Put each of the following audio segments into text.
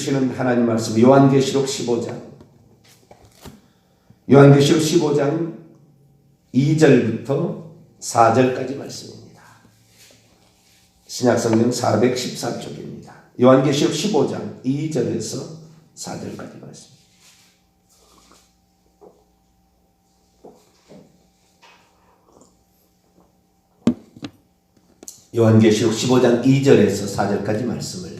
주시는 하나님 말씀 요한계시록 15장 요한계시록 15장 2절부터 4절까지 말씀입니다. 신약성경 414쪽입니다. 요한계시록 15장 2절에서 4절까지 말씀. 요한계시록 15장 2절에서 4절까지 말씀을 한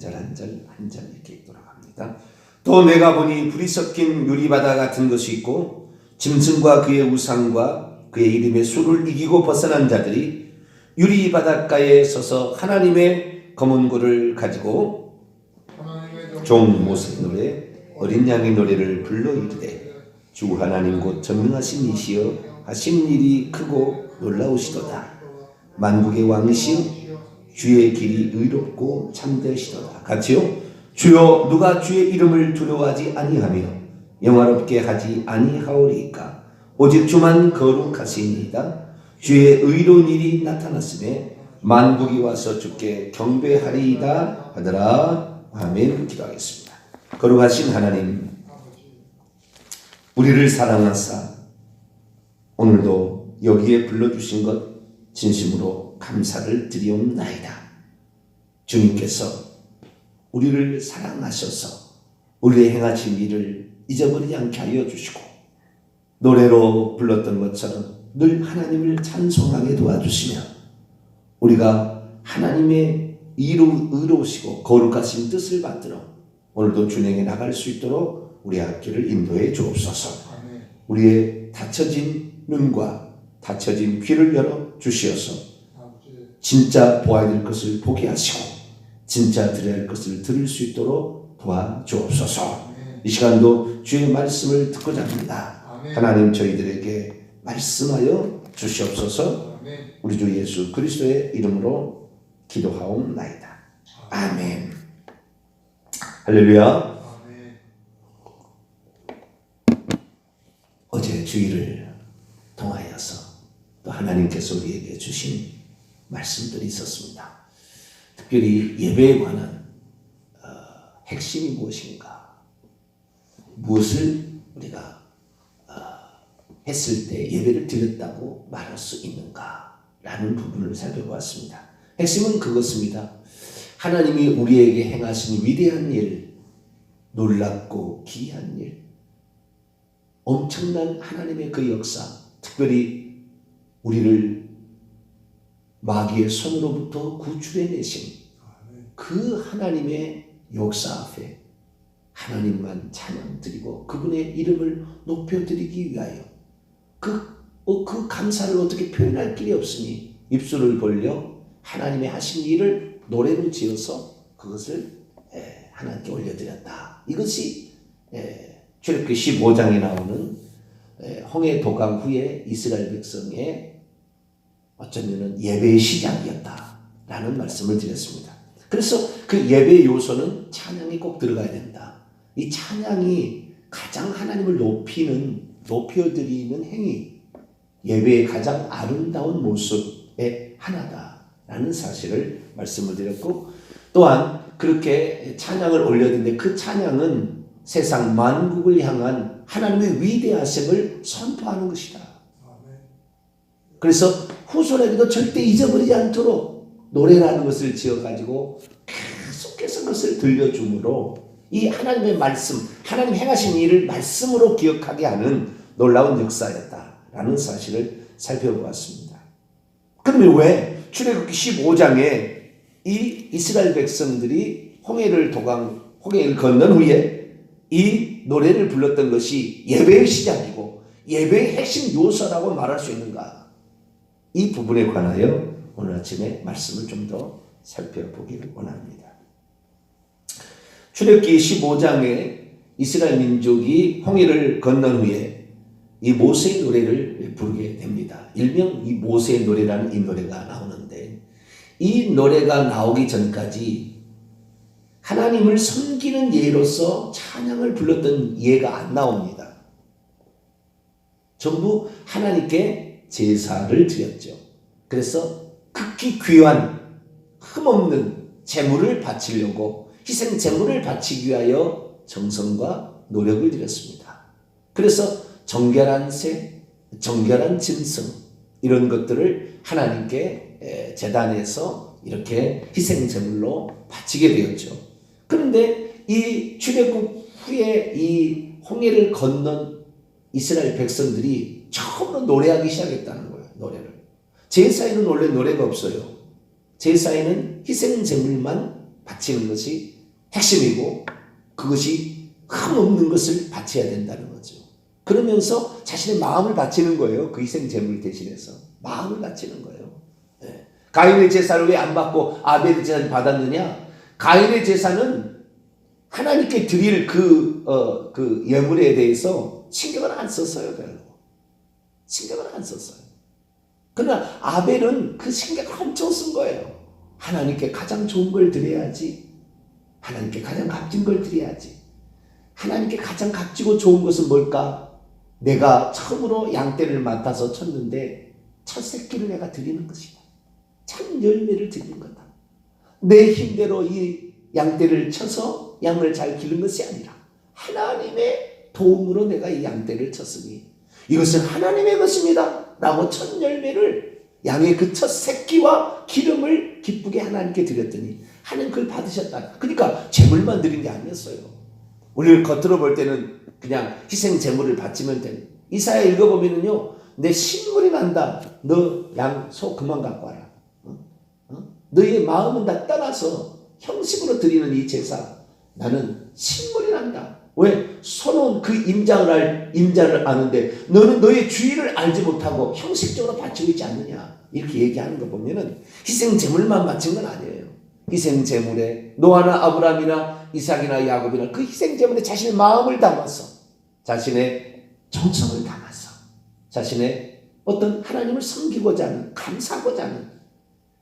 절 한 절 한 절 이렇게 돌아갑니다. 또 내가 보니 불이 섞인 유리바다 같은 것이 있고 짐승과 그의 우상과 그의 이름의 수를 이기고 벗어난 자들이 유리바닷가에 서서 하나님의 검은 고를 가지고 종 모세 노래 어린 양의 노래를 불러 이르되 주 하나님 곧 전능하신 이시여 하신 일이 크고 놀라우시도다 만국의 왕이시여 주의 길이 의롭고 참되시도다. 같이요? 주여 누가 주의 이름을 두려워하지 아니하며 영화롭게 하지 아니하오리까? 오직 주만 거룩하시니이다. 주의 의로운 일이 나타났음에 만국이 와서 주께 경배하리이다 하더라. 아멘. 기도하겠습니다. 거룩하신 하나님 우리를 사랑하사 오늘도 여기에 불러주신 것 진심으로 감사를 드리옵나이다. 주님께서 우리를 사랑하셔서 우리의 행하신 일을 잊어버리지 않게 하여 주시고 노래로 불렀던 것처럼 늘 하나님을 찬송하게 도와주시며 우리가 하나님의 이로, 의로우시고 거룩하신 뜻을 받들어 오늘도 준행해 나갈 수 있도록 우리 학교를 인도해 주옵소서. 우리의 닫혀진 눈과 닫혀진 귀를 열어 주시어서 진짜 보아야 될 것을 보게 하시고 진짜 들어야 할 것을 들을 수 있도록 도와주옵소서. 이 시간도 주의 말씀을 듣고자 합니다. 하나님 저희들에게 말씀하여 주시옵소서. 우리 주 예수 그리스도의 이름으로 기도하옵나이다. 아멘. 할렐루야. 어제 주일을 통하여서 또 하나님께서 우리에게 주신 말씀들이 있었습니다. 특별히 예배에 관한 어, 핵심이 무엇인가? 무엇을 우리가 어, 했을 때 예배를 드렸다고 말할 수 있는가? 라는 부분을 살펴보았습니다. 핵심은 그것입니다. 하나님이 우리에게 행하신 위대한 일, 놀랍고 기이한 일, 엄청난 하나님의 그 역사, 특별히 우리를 마귀의 손으로부터 구출해내신 그 하나님의 역사 앞에 하나님만 찬양드리고 그분의 이름을 높여드리기 위하여 그, 어, 그 감사를 어떻게 표현할 길이 없으니 입술을 벌려 하나님의 하신 일을 노래로 지어서 그것을 에, 하나님께 올려드렸다. 이것이 에, 출애굽기 15장에 나오는 에, 홍해 도강 후에 이스라엘 백성의 어쩌면은 예배의 시작이었다라는 말씀을 드렸습니다. 그래서 그 예배 요소는 찬양이 꼭 들어가야 된다. 이 찬양이 가장 하나님을 높이는 높여드리는 행위, 예배의 가장 아름다운 모습의 하나다라는 사실을 말씀을 드렸고 또한 그렇게 찬양을 올려드는데 그 찬양은 세상 만국을 향한 하나님의 위대하심을 선포하는 것이다. 그래서 후손에게도 절대 잊어버리지 않도록 노래라는 것을 지어가지고 계속해서 그것을 들려주므로 이 하나님의 말씀, 하나님 행하신 일을 말씀으로 기억하게 하는 놀라운 역사였다라는 사실을 살펴보았습니다. 그러면 왜 출애굽기 15장에 이 이스라엘 백성들이 홍해를 도강 홍해를 건넌 후에 이 노래를 불렀던 것이 예배의 시작이고 예배의 핵심 요소라고 말할 수 있는가? 이 부분에 관하여 오늘 아침에 말씀을 좀 더 살펴보기를 원합니다. 출애굽기 15장에 이스라엘 민족이 홍해를 건넌 후에 이 모세의 노래를 부르게 됩니다. 일명 이 모세의 노래라는 이 노래가 나오는데 이 노래가 나오기 전까지 하나님을 섬기는 예로서 찬양을 불렀던 예가 안 나옵니다. 전부 하나님께 제사를 드렸죠. 그래서 극히 귀한 흠없는 제물을 바치려고 희생 제물을 바치기 위하여 정성과 노력을 들였습니다. 그래서 정결한 새, 정결한 짐승 이런 것들을 하나님께 에, 제단에서 이렇게 희생 제물로 바치게 되었죠. 그런데 이 출애굽 후에 이 홍해를 건넌 이스라엘 백성들이 처음으로 노래하기 시작했다는 거예요. 노래를. 제사에는 원래 노래가 없어요. 제사에는 희생 제물만 바치는 것이 핵심이고 그것이 흠 없는 것을 바쳐야 된다는 거죠. 그러면서 자신의 마음을 바치는 거예요. 그 희생 제물 대신해서 마음을 바치는 거예요. 예. 가인의 제사를 왜 안 받고 아벨의 제사를 받았느냐? 가인의 제사는 하나님께 드릴 그, 어, 그 예물에 대해서 신경을 안 썼어요, 별로. 신경을 안 썼어요. 그러나 아벨은 그 신경을 엄청 쓴 거예요. 하나님께 가장 좋은 걸 드려야지. 하나님께 가장 값진 걸 드려야지. 하나님께 가장 값지고 좋은 것은 뭘까? 내가 처음으로 양떼를 맡아서 쳤는데 첫 새끼를 내가 드리는 것이다. 참 열매를 드리는 거다. 내 힘대로 이 양떼를 쳐서 양을 잘 기른 것이 아니라 하나님의 도움으로 내가 이 양떼를 쳤으니 이것은 하나님의 것입니다. 라고 첫 열매를 양의 그 첫 새끼와 기름을 기쁘게 하나님께 드렸더니 하나님 그걸 받으셨다. 그러니까 제물만 드린 게 아니었어요. 우리를 겉으로 볼 때는 그냥 희생 제물을 바치면 되는. 이사야 읽어보면은요, 내 신물이 난다. 너 양 소 그만 갖고 와라. 어? 어? 너의 마음은 다 떠나서 형식으로 드리는 이 제사 나는 신물이 난다. 왜? 소는 그 임장을 알, 임자를 아는데 너는 너의 주의를 알지 못하고 형식적으로 바치고 있지 않느냐. 이렇게 얘기하는 거 보면은 희생 제물만 바친 건 아니에요. 희생 제물에 노아나 아브라함이나 이삭이나 야곱이나 그 희생 제물에 자신의 마음을 담아서 자신의 정성을 담아서 자신의 어떤 하나님을 섬기고자 하는 감사하고자 하는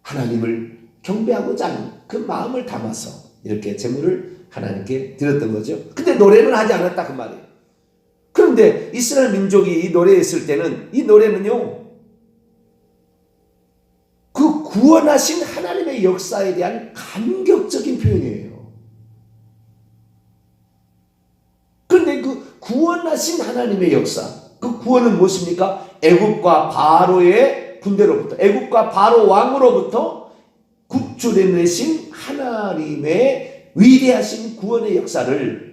하나님을 경배하고자 하는 그 마음을 담아서 이렇게 제물을 하나님께 드렸던 거죠. 근데 노래는 하지 않았다 그 말이에요. 그런데 이스라엘 민족이 이 노래했을 때는 이 노래는요. 그 구원하신 하나님의 역사에 대한 감격적인 표현이에요. 그런데 그 구원하신 하나님의 역사, 그 구원은 무엇입니까? 애굽과 바로의 군대로부터, 애굽과 바로 왕으로부터 구출해내신 하나님의 위대하신 구원의 역사를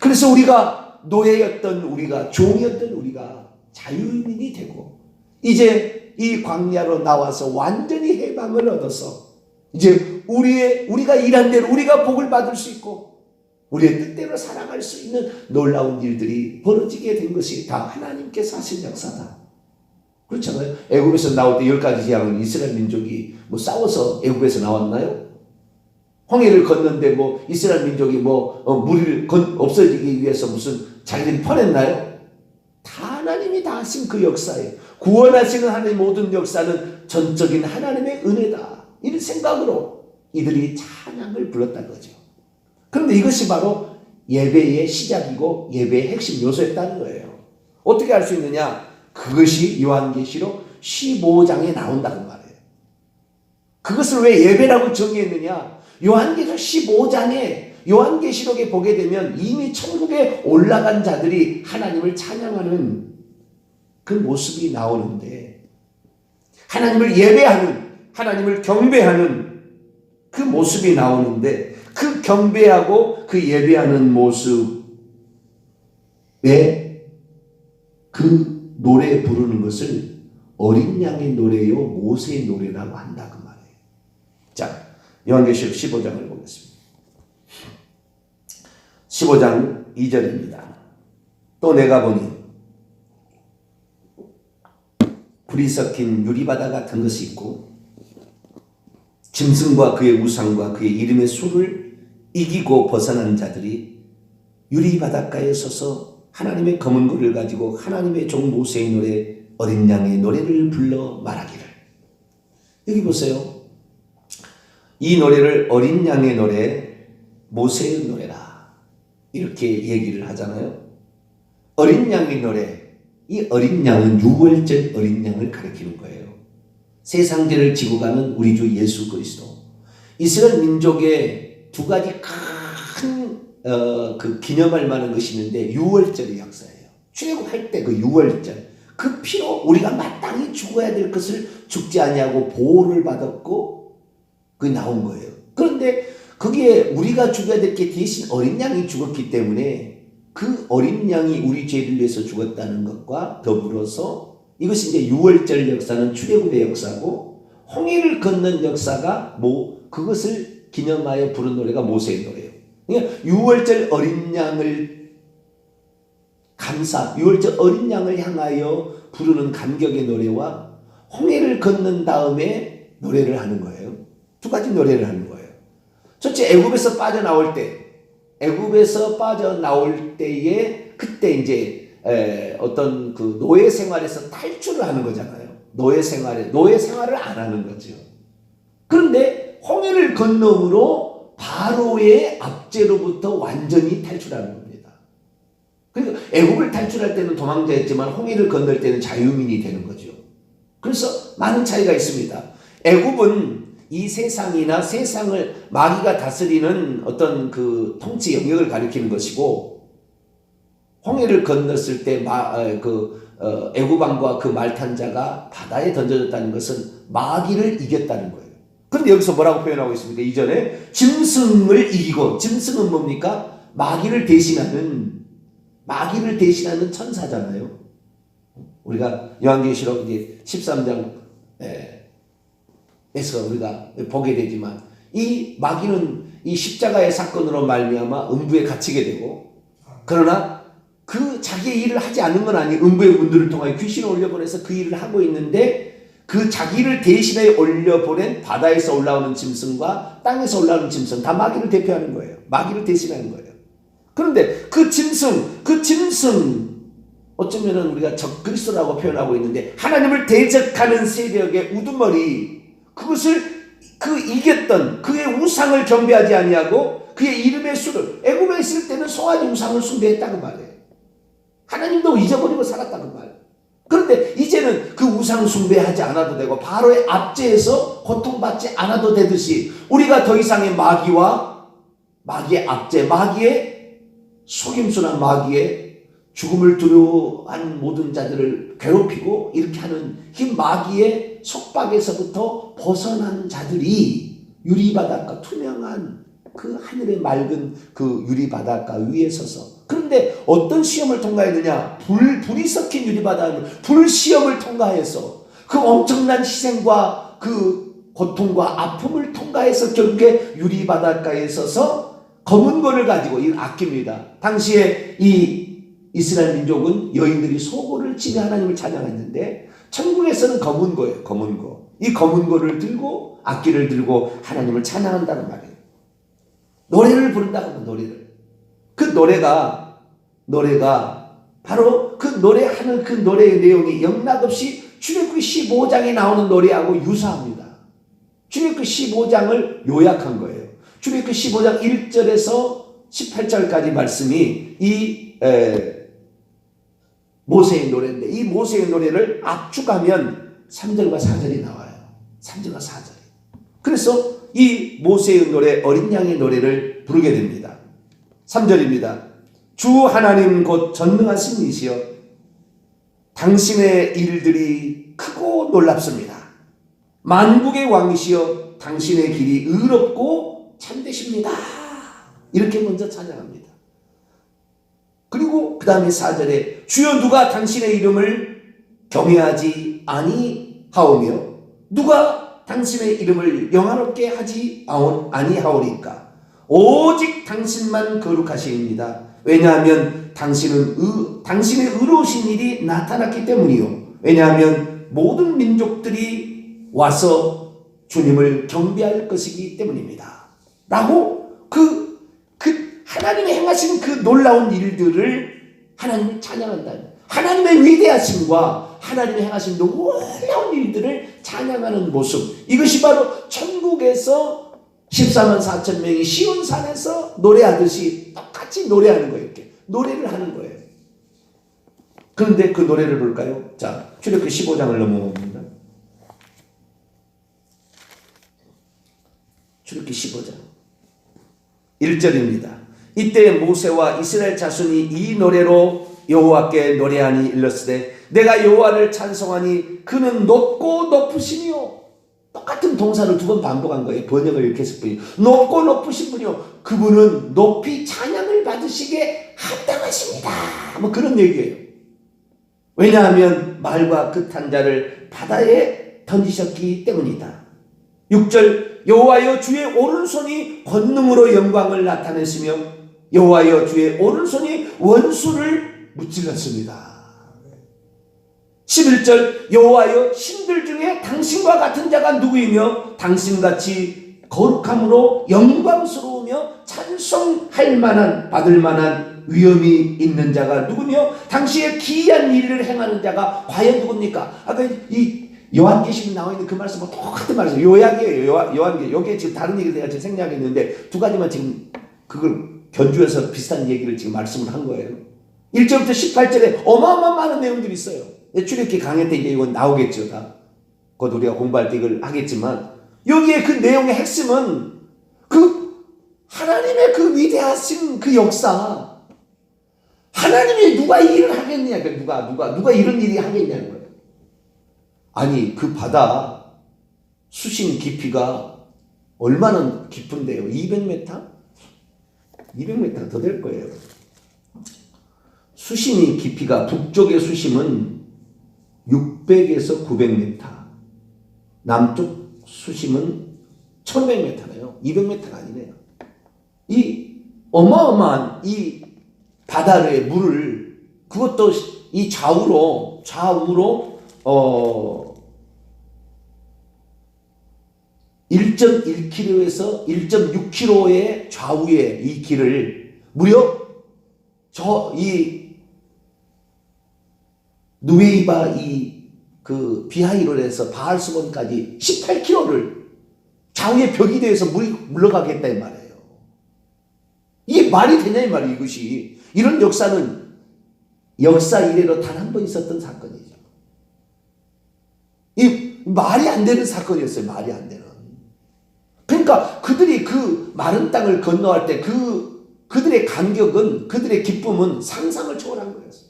그래서 우리가 노예였던 우리가 종이었던 우리가 자유인이 되고 이제 이 광야로 나와서 완전히 해방을 얻어서 이제 우리의 우리가 일한 대로 우리가 복을 받을 수 있고 우리의 뜻대로 살아갈 수 있는 놀라운 일들이 벌어지게 된 것이 다 하나님께서 하신 역사다. 그렇잖아요. 애굽에서 나올 때 열 가지 재앙은 이스라엘 민족이 뭐 싸워서 애굽에서 나왔나요? 홍해를 건넌데 뭐 이스라엘 민족이 뭐 어, 무리를 건, 없어지기 위해서 무슨 자기들이 퍼냈나요? 다 하나님이 다 하신 그 역사예요. 구원하시는 하나님의 모든 역사는 전적인 하나님의 은혜다. 이런 생각으로 이들이 찬양을 불렀다는 거죠. 그런데 이것이 바로 예배의 시작이고 예배의 핵심 요소였다는 거예요. 어떻게 알 수 있느냐? 그것이 요한계시록 15장에 나온다는 말이에요. 그것을 왜 예배라고 정의했느냐? 요한계시록 15장에 요한계시록에 보게 되면 이미 천국에 올라간 자들이 하나님을 찬양하는 그 모습이 나오는데 하나님을 예배하는 하나님을 경배하는 그 모습이 나오는데 그 경배하고 그 예배하는 모습에 그 노래 부르는 것을 어린 양의 노래요 모세의 노래라고 한다 그 말이에요. 자 요한계시록 15장을 보겠습니다. 15장 2절입니다. 또 내가 보니 불이 섞인 유리바다 같은 것이 있고 짐승과 그의 우상과 그의 이름의 수를 이기고 벗어난 자들이 유리 바닷가에 서서 하나님의 검은 고를 가지고 하나님의 종 모세의 노래 어린 양의 노래를 불러 말하기를 여기 보세요 이 노래를 어린 양의 노래 모세의 노래라. 이렇게 얘기를 하잖아요. 어린 양의 노래. 이 어린 양은 유월절 어린 양을 가리키는 거예요. 세상 죄를 지고 가는 우리 주 예수 그리스도. 이스라엘 민족의 두 가지 큰그 기념할 만한 것이 있는데 유월절의 역사예요. 출애굽할 때그 유월절. 그 피로 우리가 마땅히 죽어야 될 것을 죽지 아니하고 보호를 받았고 그게 나온 거예요. 그런데 그게 우리가 죽어야 될 게 대신 어린 양이 죽었기 때문에 그 어린 양이 우리 죄를 위해서 죽었다는 것과 더불어서 이것이 이제 유월절 역사는 출애굽의 역사고 홍해를 걷는 역사가 뭐 그것을 기념하여 부른 노래가 모세의 노래예요. 그러니까 유월절 어린 양을 감사, 유월절 어린 양을 향하여 부르는 감격의 노래와 홍해를 걷는 다음에 노래를 하는 거예요. 두 가지 노래를 하는 거예요. 첫째 애굽에서 빠져나올 때 애굽에서 빠져나올 때에 그때 이제 에, 어떤 그 노예 생활에서 탈출을 하는 거잖아요. 노예 생활에 노예 생활을 안 하는 거죠. 그런데 홍해를 건너므로 바로의 압제로부터 완전히 탈출하는 겁니다. 그러니까 애굽을 탈출할 때는 도망자였지만 홍해를 건널 때는 자유민이 되는 거죠. 그래서 많은 차이가 있습니다. 애굽은 이 세상이나 세상을 마귀가 다스리는 어떤 그 통치 영역을 가리키는 것이고 홍해를 건넜을 때그 어, 애굽왕과 그 말탄자가 바다에 던져졌다는 것은 마귀를 이겼다는 거예요. 그런데 여기서 뭐라고 표현하고 있습니까? 이전에 짐승을 이기고 짐승은 뭡니까? 마귀를 대신하는 마귀를 대신하는 천사잖아요. 우리가 요한계시록 이제 13장 에 서 우리가 보게 되지만 이 마귀는 이 십자가의 사건으로 말미암아 음부에 갇히게 되고 그러나 그 자기의 일을 하지 않는 건 아니 음부의 문들을 통하여 귀신을 올려보내서 그 일을 하고 있는데 그 자기를 대신해 올려보낸 바다에서 올라오는 짐승과 땅에서 올라오는 짐승 다 마귀를 대표하는 거예요. 마귀를 대신하는 거예요. 그런데 그 짐승, 그 짐승 어쩌면은 우리가 적그리스도라고 표현하고 있는데 하나님을 대적하는 세력의 우두머리 그것을 그 이겼던 그의 우상을 경배하지 아니하고 그의 이름의 수를 애굽에 있을 때는 송아지 우상을 숭배했다고 말해요. 하나님도 잊어버리고 살았다고 말. 그런데 이제는 그 우상 숭배하지 않아도 되고 바로의 압제에서 고통받지 않아도 되듯이 우리가 더 이상의 마귀와 마귀의 압제, 마귀의 속임수나 마귀의 죽음을 두려워한 모든 자들을 괴롭히고 이렇게 하는 이 마귀의 속박에서부터 벗어난 자들이 유리바닷가 투명한 그 하늘의 맑은 그 유리바닷가 위에 서서 그런데 어떤 시험을 통과했느냐 불, 불이 섞인 유리바닷을 불시험을 통과해서 그 엄청난 희생과 그 고통과 아픔을 통과해서 결국에 유리바닷가에 서서 검은 거를 가지고 이 아낍니다. 당시에 이 이스라엘 민족은 여인들이 소고를 치며 하나님을 찬양했는데 천국에서는 검은 거예요. 검은 거. 이 검은 거를 들고 악기를 들고 하나님을 찬양한다는 말이에요. 노래를 부른다고 하면 노래를. 그 노래가 노래가 바로 그 노래하는 그 노래의 내용이 영락없이 출애굽기 15장에 나오는 노래하고 유사합니다. 출애굽기 15장을 요약한 거예요. 출애굽기 15장 1절에서 18절까지 말씀이 이 에, 모세의 노래인데 이 모세의 노래를 압축하면 3절과 4절이 나와요. 3절과 4절이. 그래서 이 모세의 노래 어린 양의 노래를 부르게 됩니다. 3절입니다. 주 하나님 곧 전능하신 이시여 당신의 일들이 크고 놀랍습니다. 만국의 왕이시여 당신의 길이 의롭고 참되십니다. 이렇게 먼저 찬양합니다. 그리고 그 다음에 4절에 주여 누가 당신의 이름을 경외하지 아니하오며 누가 당신의 이름을 영화롭게 하지 아니하오리까 오직 당신만 거룩하시입니다. 왜냐하면 당신은 의, 당신의 의로우신 일이 나타났기 때문이요. 왜냐하면 모든 민족들이 와서 주님을 경배할 것이기 때문입니다. 라고 그, 그 하나님이 행하신 그 놀라운 일들을 하나님이 찬양한다. 하나님의 위대하심과 하나님이 행하신 놀라운 일들을 찬양하는 모습. 이것이 바로 천국에서 14만 4천 명이 시온산에서 노래하듯이 똑같이 노래하는 거예요. 이렇게 노래를 하는 거예요. 그런데 그 노래를 볼까요? 자, 출애굽기 15장을 넘어옵니다. 출애굽기 15장 1절입니다. 이때 모세와 이스라엘 자손이 이 노래로 여호와께 노래하니 일렀으되 내가 여호와를 찬송하니 그는 높고 높으시며 똑같은 동사를 두 번 반복한 거예요. 번역을 이렇게 했을 뿐이요. 높고 높으신 분이요. 그분은 높이 찬양을 받으시게 합당하십니다. 뭐 그런 얘기예요. 왜냐하면 말과 끝한 자를 바다에 던지셨기 때문이다. 6절 여호와여 주의 오른손이 권능으로 영광을 나타내시며 여호와여 주의 오른손이 원수를 무찔렀습니다. 11절 여호와여 신들 중에 당신과 같은 자가 누구이며 당신같이 거룩함으로 영광스러우며 찬송할 만한 받을 만한 위엄이 있는 자가 누구며 당시에 기이한 일을 행하는 자가 과연 누굽니까? 아까 이 요한계시록 나와 있는 그 말씀과 똑같은 말이에요. 요약이에요. 요한, 요한계. 여기에 지금 다른 얘기를 내가 지금 생략했는데 두 가지만 지금 그걸 견주해서 비슷한 얘기를 지금 말씀을 한 거예요. 1절부터 18절에 어마어마한 많은 내용들이 있어요. 출애굽기 강의 때 이제 이건 나오겠죠, 다. 곧 우리가 공부할 때 이걸 하겠지만 여기에 그 내용의 핵심은 그 하나님의 그 위대하신 그 역사 하나님이 누가 이 일을 하겠냐, 그 누가 누가 누가 이런 일이 하겠냐는 거예요. 아니 그 바다 수심 깊이가 얼마나 깊은데요? 200m? 200m 더 될 거예요. 수심이 깊이가 북쪽의 수심은 600에서 900m, 남쪽 수심은 1500m네요. 200m가 아니네요. 이 어마어마한 이 바다의 물을 그것도 이 좌우로 좌우로 어 1.1km에서 1.6km의 좌우의 이 길을 무려 저 이 누웨이바 이 그 비하이롤에서 바알스몬까지 18km를 좌우의 벽이 되어서 물이 물러가겠다 이 말이에요. 이게 말이 되냐 이 말이에요 이것이. 이런 역사는 역사 이래로 단 한 번 있었던 사건이죠. 이 말이 안 되는 사건이었어요. 말이 안 되는. 그러니까 그들이 그 마른 땅을 건너갈 때그 그들의 감격은 그들의 기쁨은 상상을 초월한 거였어요.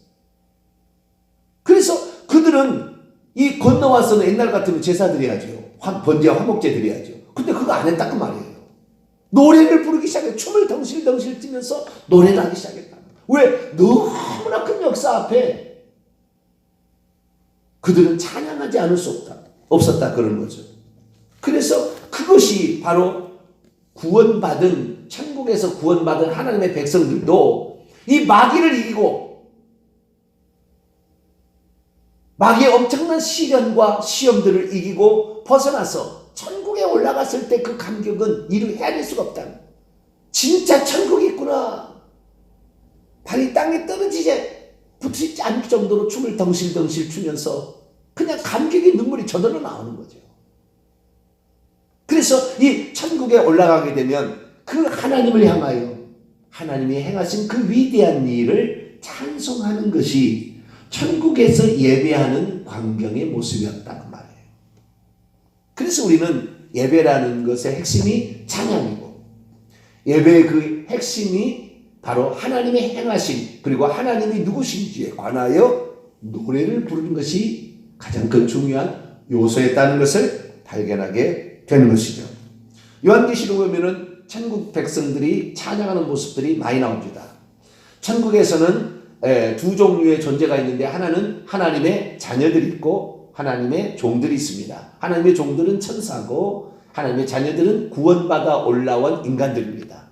그래서 그들은 이 건너와서는 옛날 같으면 제사 드려야죠. 화- 번제와 화목제 드려야죠. 근데 그거 안 했다 그 말이에요. 노래를 부르기 시작해 춤을 덩실덩실 뛰면서 노래를 하기 시작했다. 왜? 너무나 큰 역사 앞에 그들은 찬양하지 않을 수 없다. 없었다 그런 거죠. 그래서 그것이 바로 구원받은 천국에서 구원받은 하나님의 백성들도 이 마귀를 이기고 마귀의 엄청난 시련과 시험들을 이기고 벗어나서 천국에 올라갔을 때 그 감격은 이루 헤아릴 수가 없다. 진짜 천국이 있구나. 발이 땅에 떨어지지 붙지 않을 정도로 춤을 덩실덩실 추면서 그냥 감격의 눈물이 저절로 나오는 거죠. 그래서 이 천국에 올라가게 되면 그 하나님을 향하여 하나님이 행하신 그 위대한 일을 찬송하는 것이 천국에서 예배하는 광경의 모습이었다 그 말이에요. 그래서 우리는 예배라는 것의 핵심이 찬양이고 예배의 그 핵심이 바로 하나님의 행하신 그리고 하나님이 누구신지에 관하여 노래를 부르는 것이 가장 큰 중요한 요소였다는 것을 발견하게 되는 것이죠. 요한계시록 보면은 천국 백성들이 찬양하는 모습들이 많이 나옵니다. 천국에서는 에, 두 종류의 존재가 있는데 하나는 하나님의 자녀들이 있고 하나님의 종들이 있습니다. 하나님의 종들은 천사고 하나님의 자녀들은 구원받아 올라온 인간들입니다.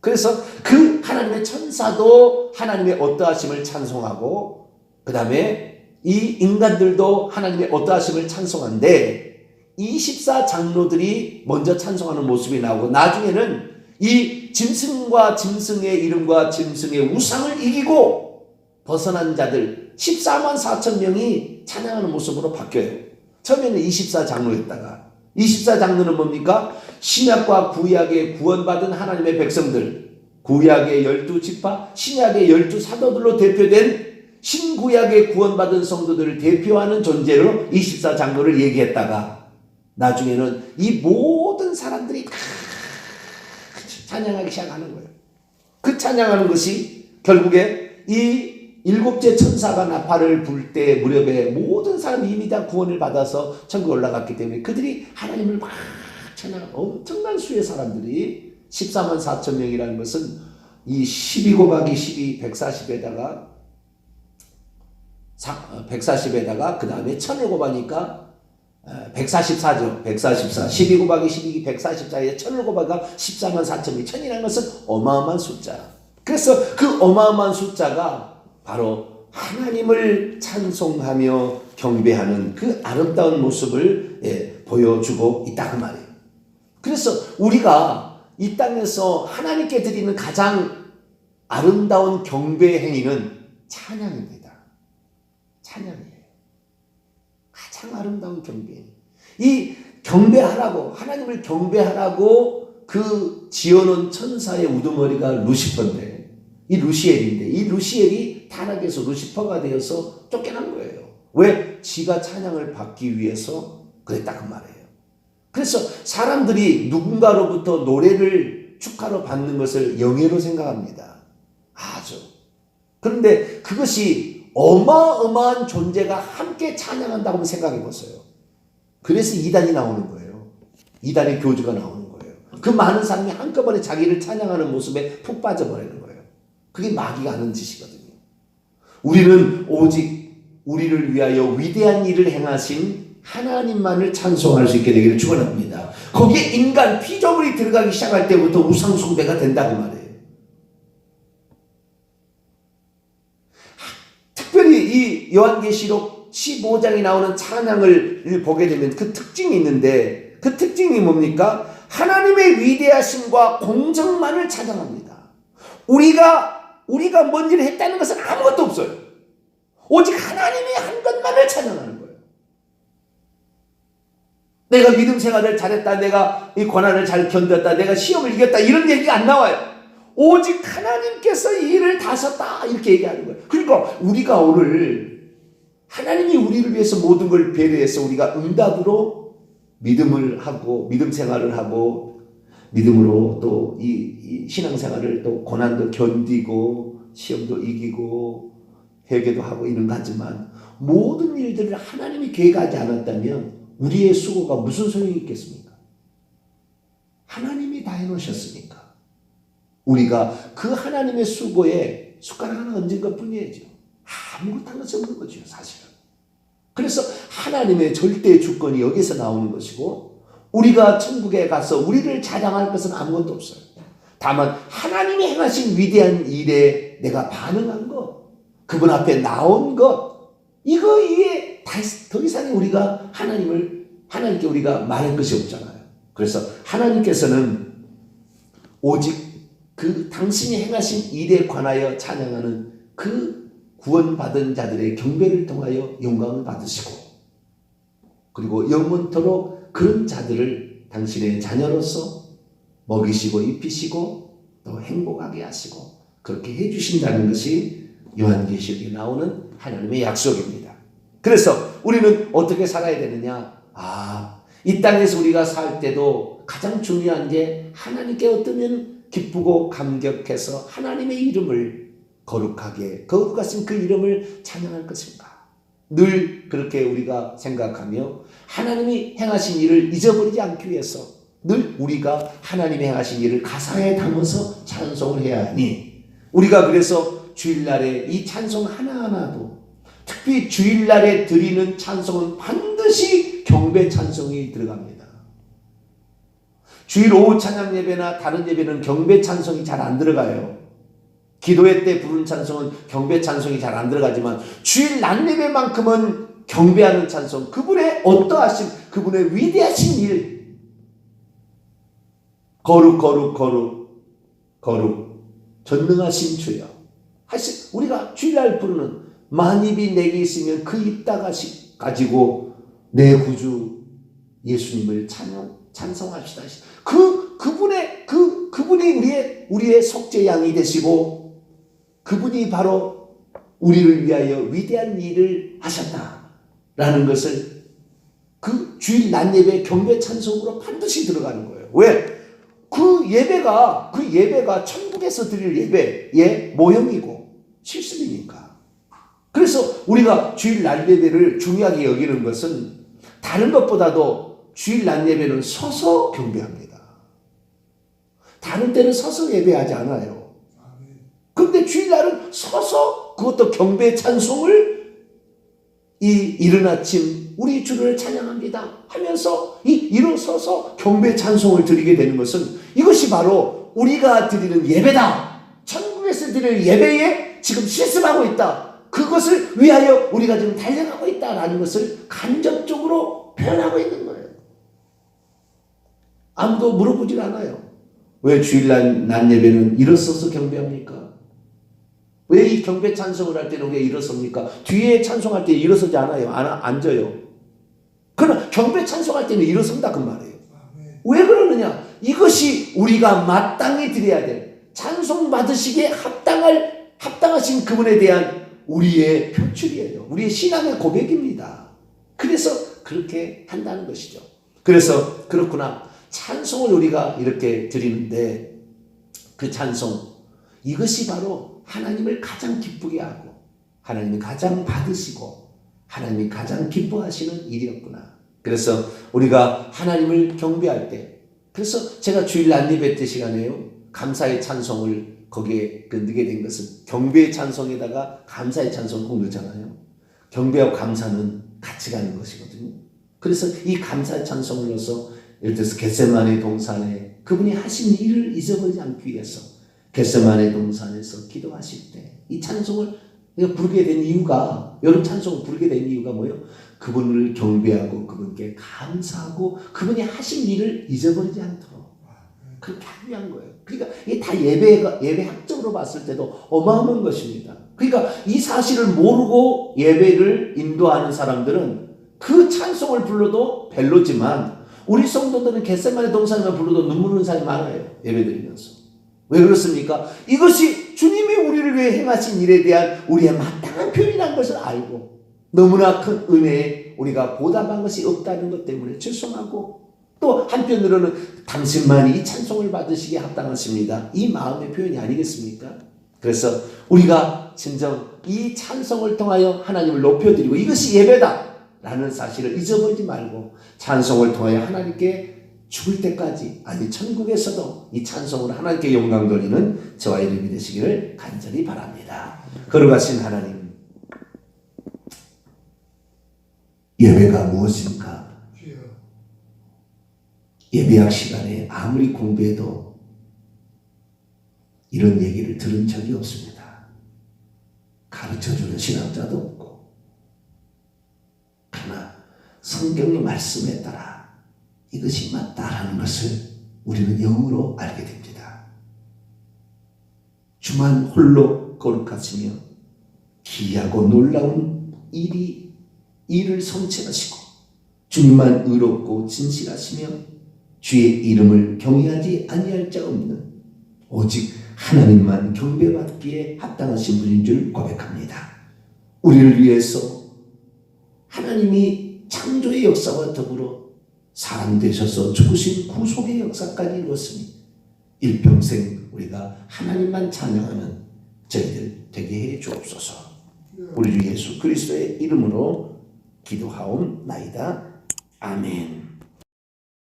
그래서 그 하나님의 천사도 하나님의 어떠하심을 찬송하고 그 다음에 이 인간들도 하나님의 어떠하심을 찬송한데 24 장로들이 먼저 찬송하는 모습이 나오고 나중에는 이 짐승과 짐승의 이름과 짐승의 우상을 이기고 벗어난 자들 14만 4천 명이 찬양하는 모습으로 바뀌어요. 처음에는 24 장로였다가 24 장로는 뭡니까? 신약과 구약의 구원받은 하나님의 백성들 구약의 열두 지파, 신약의 열두 사도들로 대표된 신구약의 구원받은 성도들을 대표하는 존재로 24 장로를 얘기했다가 나중에는 이 모든 사람들이 다 찬양하기 시작하는 거예요. 그 찬양하는 것이 결국에 이 일곱째 천사가 나팔을 불 때 무렵에 모든 사람이 이미 다 구원을 받아서 천국에 올라갔기 때문에 그들이 하나님을 막 찬양하는 엄청난 수의 사람들이 14만 4천 명이라는 것은 이 12 곱하기 12 140에다가 140에다가 그 다음에 1000을 곱하니까 144죠. 144. 12 곱하기 12기 144에 1000을 곱하기가 14만 4천이 1000이라는 것은 어마어마한 숫자. 그래서 그 어마어마한 숫자가 바로 하나님을 찬송하며 경배하는 그 아름다운 모습을 예, 보여주고 있다 그 말이에요. 그래서 우리가 이 땅에서 하나님께 드리는 가장 아름다운 경배 행위는 찬양입니다. 찬양이에요. 가장 아름다운 경배. 이 경배하라고 하나님을 경배하라고 그 지어놓은 천사의 우두머리가 루시퍼인데 이 루시엘인데 이 루시엘이 타락해서 루시퍼가 되어서 쫓겨난 거예요. 왜? 지가 찬양을 받기 위해서 그랬다 그 말이에요. 그래서 사람들이 누군가로부터 노래를 축하로 받는 것을 영예로 생각합니다. 아주. 그런데 그것이 어마어마한 존재가 함께 찬양한다고 생각해 보세요. 그래서 이단이 나오는 거예요. 이단의 교주가 나오는 거예요. 그 많은 사람이 한꺼번에 자기를 찬양하는 모습에 푹 빠져버리는 거예요. 그게 마귀가 하는 짓이거든요. 우리는 오직 우리를 위하여 위대한 일을 행하신 하나님만을 찬송할 수 있게 되기를 축원합니다. 거기에 인간 피조물이 들어가기 시작할 때부터 우상 숭배가 된다고 말해요. 이 요한계시록 15장에 나오는 찬양을 보게 되면 그 특징이 있는데 그 특징이 뭡니까? 하나님의 위대하심과 공정만을 찬양합니다. 우리가 우리가 뭔 일을 했다는 것은 아무것도 없어요. 오직 하나님이 한 것만을 찬양하는 거예요. 내가 믿음 생활을 잘했다, 내가 이 고난을 잘 견뎠다, 내가 시험을 이겼다 이런 얘기가 안 나와요. 오직 하나님께서 이 일을 다셨다 이렇게 얘기하는 거예요. 그러니까 우리가 오늘 하나님이 우리를 위해서 모든 걸 배려해서 우리가 응답으로 믿음을 하고 믿음 생활을 하고 믿음으로 또 이 신앙생활을 또 고난도 견디고 시험도 이기고 회개도 하고 이런 거 하지만 모든 일들을 하나님이 계획하지 않았다면 우리의 수고가 무슨 소용이 있겠습니까? 하나님이 다 해놓으셨으니까 우리가 그 하나님의 수고에 숟가락 하나 얹은 것 뿐이죠. 아무것도 한 것이 없는 거죠, 사실은. 그래서 하나님의 절대 주권이 여기서 나오는 것이고, 우리가 천국에 가서 우리를 자랑할 것은 아무것도 없어요. 다만, 하나님이 행하신 위대한 일에 내가 반응한 것, 그분 앞에 나온 것, 이거 이에 더 이상 우리가 하나님을, 하나님께 우리가 말할 것이 없잖아요. 그래서 하나님께서는 오직 그 당신이 행하신 일에 관하여 찬양하는 그 구원받은 자들의 경배를 통하여 영광을 받으시고 그리고 영원토록 그런 자들을 당신의 자녀로서 먹이시고 입히시고 또 행복하게 하시고 그렇게 해주신다는 것이 요한계시록에 나오는 하나님의 약속입니다. 그래서 우리는 어떻게 살아야 되느냐? 아, 이 땅에서 우리가 살 때도 가장 중요한 게 하나님께 어떠면 기쁘고 감격해서 하나님의 이름을 거룩하게 거룩하신 그 이름을 찬양할 것인가? 늘 그렇게 우리가 생각하며 하나님이 행하신 일을 잊어버리지 않기 위해서 늘 우리가 하나님이 행하신 일을 가사에 담아서 찬송을 해야 하니 우리가 그래서 주일날에 이 찬송 하나하나도 특히 주일날에 드리는 찬송은 반드시 경배 찬송이 들어갑니다. 주일 오후 찬양 예배나 다른 예배는 경배 찬송이 잘 안 들어가요. 기도회 때 부른 찬송은 경배 찬송이 잘 안 들어가지만 주일 낮 예배만큼은 경배하는 찬송, 그분의 어떠하심, 그분의 위대하신 일, 거룩, 거룩, 거룩, 거룩, 전능하신 주여. 하시, 우리가 주일날 부르는 만입이 내게 있으면 그 입 다가시 가지고 내 구주 예수님을 찬양, 찬송합시다. 그, 그분의, 그, 그분이 우리의, 우리의 속죄 양이 되시고, 그분이 바로 우리를 위하여 위대한 일을 하셨다라는 것을 그 주일 낮 예배 경배 찬송으로 반드시 들어가는 거예요. 왜? 그 예배가 그 예배가 천국에서 드릴 예배의 모형이고 실습이니까. 그래서 우리가 주일 날 예배를 중요하게 여기는 것은 다른 것보다도 주일 날 예배는 서서 경배합니다. 다른 때는 서서 예배하지 않아요. 근데 주일날은 서서 그것도 경배 찬송을 이 이른 아침 우리 주를 찬양합니다 하면서 이 일어서서 경배 찬송을 드리게 되는 것은 이것이 바로 우리가 드리는 예배다. 천국에서 드릴 예배에 지금 실습하고 있다. 그것을 위하여 우리가 지금 달려가고 있다라는 것을 간접적으로 표현하고 있는 거예요. 아무도 물어보질 않아요. 왜 주일날 낮 예배는 일어서서 경배합니까? 왜 이 경배 찬송을 할 때는 왜 일어섭니까? 뒤에 찬송할 때 일어서지 않아요. 안, 앉아요. 그러나 경배 찬송할 때는 일어선다 그 말이에요. 왜 그러느냐? 이것이 우리가 마땅히 드려야 될 찬송 받으시기에 합당할 합당하신 그분에 대한 우리의 표출이에요. 우리의 신앙의 고백입니다. 그래서 그렇게 한다는 것이죠. 그래서 그렇구나. 찬송을 우리가 이렇게 드리는데 그 찬송 이것이 바로 하나님을 가장 기쁘게 하고 하나님이 가장 받으시고 하나님이 가장 기뻐하시는 일이었구나. 그래서 우리가 하나님을 경배할 때 그래서 제가 주일 난예배 때 시간에요. 감사의 찬송을 거기에 그 넣게 된 것은 경배의 찬송에다가 감사의 찬송 꼭 넣잖아요. 경배와 감사는 같이 가는 것이거든요. 그래서 이 감사의 찬송을 넣어서 예를 들어서 겟세만의 동산에 그분이 하신 일을 잊어버리지 않기 위해서 겟세만의 동산에서 기도하실 때 이 찬송을 부르게 된 이유가 여름 찬송을 부르게 된 이유가 뭐예요? 그분을 경배하고 그분께 감사하고 그분이 하신 일을 잊어버리지 않도록 그렇게 하기 위한 거예요. 그러니까 이게 다 예배가 예배 학적으로 봤을 때도 어마어마한 것입니다. 그러니까 이 사실을 모르고 예배를 인도하는 사람들은 그 찬송을 불러도 별로지만 우리 성도들은 겟세만의 동산만 불러도 눈물 흐르는 사람이 많아요. 예배 드리면서. 왜 그렇습니까? 이것이 주님이 우리를 위해 행하신 일에 대한 우리의 마땅한 표현이라는 것을 알고 너무나 큰 은혜에 우리가 보답한 것이 없다는 것 때문에 죄송하고 또 한편으로는 당신만이 이 찬송을 받으시기에 합당하십니다. 이 마음의 표현이 아니겠습니까? 그래서 우리가 진정 이 찬송을 통하여 하나님을 높여드리고 이것이 예배다! 라는 사실을 잊어버리지 말고 찬송을 통하여 하나님께 죽을 때까지 아니 천국에서도 이 찬송으로 하나님께 영광 돌리는 저와 이름이 되시기를 간절히 바랍니다. 거룩하신 하나님 예배가 무엇입니까? 예배학 시간에 아무리 공부해도 이런 얘기를 들은 적이 없습니다. 가르쳐주는 신학자도 없고 그러나 성경의 말씀에 따라 이것이 맞다라는 것을 우리는 영으로 알게 됩니다. 주만 홀로 거룩하시며 기이하고 놀라운 일이 일을 성취하시고 주님만 의롭고 진실하시며 주의 이름을 경외하지 아니할 자 없는 오직 하나님만 경배받기에 합당하신 분인 줄 고백합니다. 우리를 위해서 하나님이 창조의 역사와 더불어 사람 되셔서 죽으신 구속의 역사까지 이루었으니 일평생 우리가 하나님만 찬양하는 저희들 되게 해 주옵소서. 우리 주 예수 그리스도의 이름으로 기도하옵나이다. 아멘.